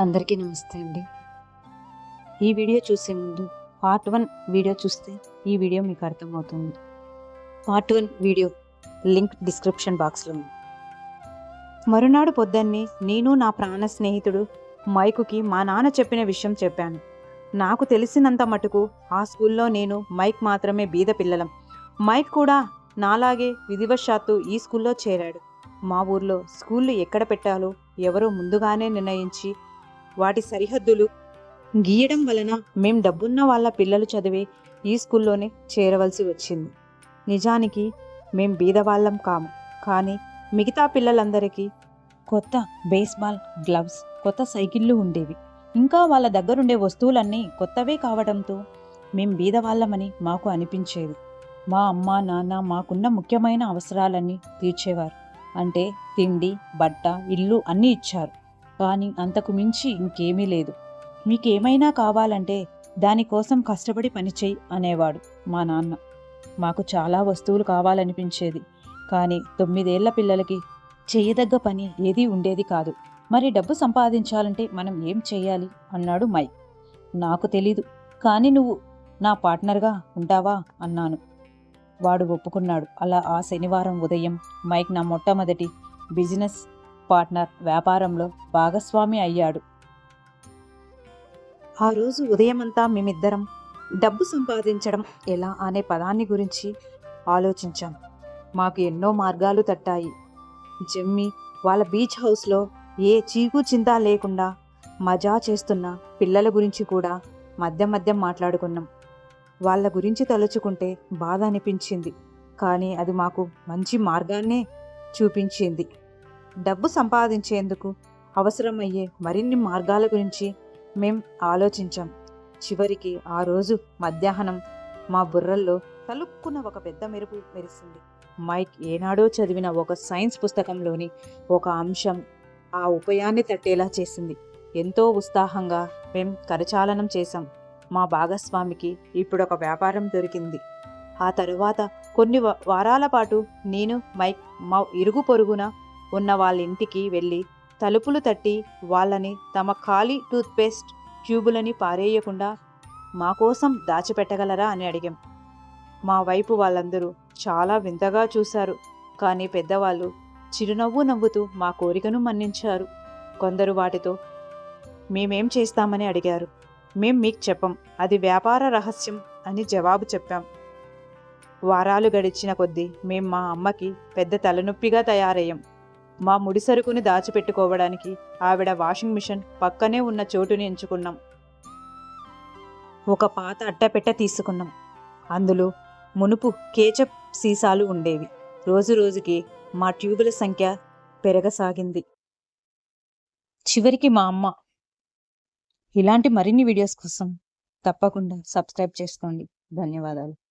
అందరికీ నమస్తే అండి. ఈ వీడియో చూసే ముందు పార్ట్ వన్ వీడియో చూస్తే ఈ వీడియో మీకు అర్థమవుతుంది. Part one video link description బాక్స్లో ఉంది. మరునాడు పొద్దున్నే నేను నా ప్రాణ స్నేహితుడు మైకుకి మా నాన్న చెప్పిన విషయం చెప్పాను. నాకు తెలిసినంత మటుకు ఆ స్కూల్లో నేను మైక్ మాత్రమే బీద పిల్లలం. మైక్ కూడా నాలాగే విధివశాత్తు ఈ స్కూల్లో చేరాడు. మా ఊర్లో స్కూళ్ళు ఎక్కడ పెట్టాలో ఎవరో ముందుగానే నిర్ణయించి వాటి సరిహద్దులు గీయడం వలన మేం డబ్బున్న వాళ్ళ పిల్లలు చదివే ఈ స్కూల్లోనే చేరవలసి వచ్చింది. నిజానికి మేం బీదవాళ్ళం కాము. కానీ మిగతా పిల్లలందరికీ కొత్త బేస్బాల్ గ్లవ్స్ కొత్త సైకిళ్ళు ఉండేవి. ఇంకా వాళ్ళ దగ్గరుండే వస్తువులన్నీ కొత్తవే కావడంతో మేం బీదవాళ్ళమని మాకు అనిపించేది. మా అమ్మ నాన్న మాకున్న ముఖ్యమైన అవసరాలన్నీ తీర్చేవారు. అంటే తిండి బట్ట ఇల్లు అన్నీ ఇచ్చారు. కానీ అంతకు మించి ఇంకేమీ లేదు. మీకేమైనా కావాలంటే దానికోసం కష్టపడి పనిచేయి అనేవాడు మా నాన్న. మాకు చాలా వస్తువులు కావాలనిపించేది. కానీ తొమ్మిదేళ్ళ పిల్లలకి చేయదగ్గ పని ఏదీ ఉండేది కాదు. మరి డబ్బు సంపాదించాలంటే మనం ఏం చేయాలి? అన్నాడు మైక్ నాకు తెలీదు. కానీ నువ్వు నా పార్ట్నర్గా ఉంటావా? అన్నాను. వాడు ఒప్పుకున్నాడు. అలా ఆ శనివారం ఉదయం మైక్ నా మొట్టమొదటి బిజినెస్ పార్ట్నర్ వ్యాపారంలో భాగస్వామి అయ్యాడు. ఆ రోజు ఉదయమంతా మేమిద్దరం డబ్బు సంపాదించడం ఎలా అనే పదాన్ని గురించి ఆలోచించాం. మాకు ఎన్నో మార్గాలు తట్టాయి. జమ్మి వాళ్ళ బీచ్ హౌస్లో ఏ చీకు చింత లేకుండా మజా చేస్తున్న పిల్లల గురించి కూడా మధ్య మధ్య మాట్లాడుకున్నాం. వాళ్ళ గురించి తలుచుకుంటే బాధ అనిపించింది. కానీ అది మాకు మంచి మార్గాన్నే చూపించింది. డబ్బు సంపాదించేందుకు అవసరమయ్యే మరిన్ని మార్గాల గురించి మేం ఆలోచించాం. చివరికి ఆ రోజు మధ్యాహ్నం మా బుర్రల్లో తలుక్కున్న ఒక పెద్ద మెరుపు మెరిసింది. మైక్ ఏనాడో చదివిన ఒక సైన్స్ పుస్తకంలోని ఒక అంశం ఆ ఉపాయాన్ని తట్టేలా చేసింది. ఎంతో ఉత్సాహంగా మేం కరచాలనం చేశాం. మా భాగస్వామికి ఇప్పుడు ఒక వ్యాపారం దొరికింది. ఆ తరువాత కొన్ని వారాల పాటు నేను మైక్ మా ఇరుగు పొరుగున ఉన్న వాళ్ళ ఇంటికి వెళ్ళి తలుపులు తట్టి వాళ్ళని తమ ఖాళీ టూత్పేస్ట్ ట్యూబులని పారేయకుండా మా కోసం దాచిపెట్టగలరా అని అడిగాం. మా వైపు వాళ్ళందరూ చాలా వింతగా చూశారు. కానీ పెద్దవాళ్ళు చిరునవ్వు నవ్వుతూ మా కోరికను మన్నించారు. కొందరు వాటితో మేమేం చేస్తామని అడిగారు. మేం మీకు చెప్పం. అది వ్యాపార రహస్యం అని జవాబు చెప్పాం. వారాలు గడిచిన కొద్దీ మేం మా అమ్మకి పెద్ద తలనొప్పిగా తయారయ్యాం. మా ముడి సరుకుని దాచిపెట్టుకోవడానికి ఆవిడ వాషింగ్ మిషన్ పక్కనే ఉన్న చోటుని ఎంచుకున్నాం. ఒక పాత అట్టపెట్ట తీసుకున్నాం. అందులో మునుపు కేచప్ సీసాలు ఉండేవి. రోజు రోజుకి మా ట్యూబుల సంఖ్య పెరగసాగింది. చివరికి మా అమ్మ ఇలాంటి మరిన్ని వీడియోస్ కోసం తప్పకుండా సబ్స్క్రైబ్ చేసుకోండి. ధన్యవాదాలు.